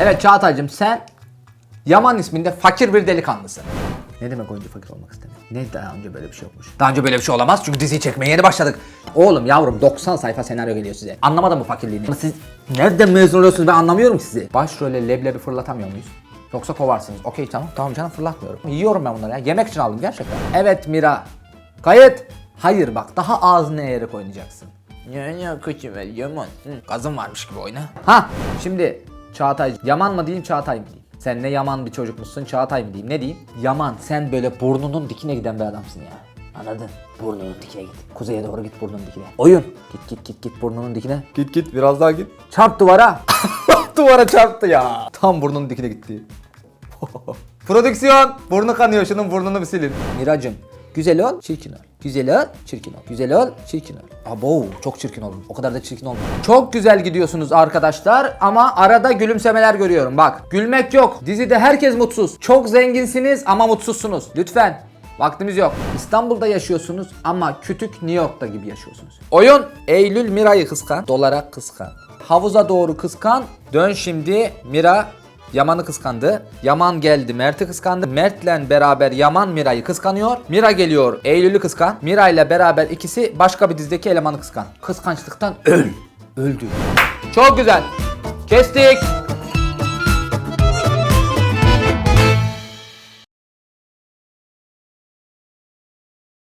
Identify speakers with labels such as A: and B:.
A: Evet Çağatay'cım sen Yaman isminde fakir bir delikanlısın. Ne demek oyuncu fakir olmak istemiyor? Ne daha önce böyle bir şey yokmuş. Daha önce böyle bir şey olamaz çünkü diziyi çekmeye yeni başladık. Oğlum yavrum 90 sayfa senaryo geliyor size. Anlamadın mı fakirliğini? Siz nereden mezun oluyorsunuz ben anlamıyorum sizi. Başrole leblebi fırlatamıyor muyuz? Yoksa kovarsınız. Okey tamam. Tamam canım fırlatmıyorum. Yiyorum ben bunları ya. Yemek için aldım gerçekten. Evet Mira. Kayıt. Hayır bak daha ağzını eğerek oynayacaksın. Ne ne kötü ver Yaman. Gazım varmış gibi oyna. Ha şimdi Çağatay. Yaman mı diyeyim Çağatay mı diyeyim? Sen ne yaman bir çocukmuşsun Çağatay mı diyeyim ne diyeyim? Yaman sen böyle burnunun dikine giden bir adamsın ya. Anladın? Burnunun dikine git. Kuzeye doğru git burnunun dikine. Oyun. Git git git git burnunun dikine. Git git biraz daha git. Çarp duvara. duvara çarptı ya. Tam burnunun dikine gitti. Prodüksiyon. Burnu kanıyor şunun burnunu bir silin. Miracım. Güzel ol, çirkin ol. Güzel ol, çirkin ol. Güzel ol, çirkin ol. Abo, çok çirkin oldum. O kadar da çirkin olma. Çok güzel gidiyorsunuz arkadaşlar ama arada gülümsemeler görüyorum. Bak, gülmek yok. Dizide herkes mutsuz. Çok zenginsiniz ama mutsuzsunuz. Lütfen. Vaktimiz yok. İstanbul'da yaşıyorsunuz ama kütük New York'ta gibi yaşıyorsunuz. Oyun Eylül Mira'yı kıskan, dolara kıskan. Havuza doğru kıskan. Dön şimdi Mira Yaman'ı kıskandı. Yaman geldi Mert'i kıskandı. Mert'le beraber Yaman Mira'yı kıskanıyor. Mira geliyor Eylül'ü kıskan. Mira ile beraber ikisi başka bir dizideki elemanı kıskan. Kıskançlıktan öl. Öldü. Çok güzel. Kestik.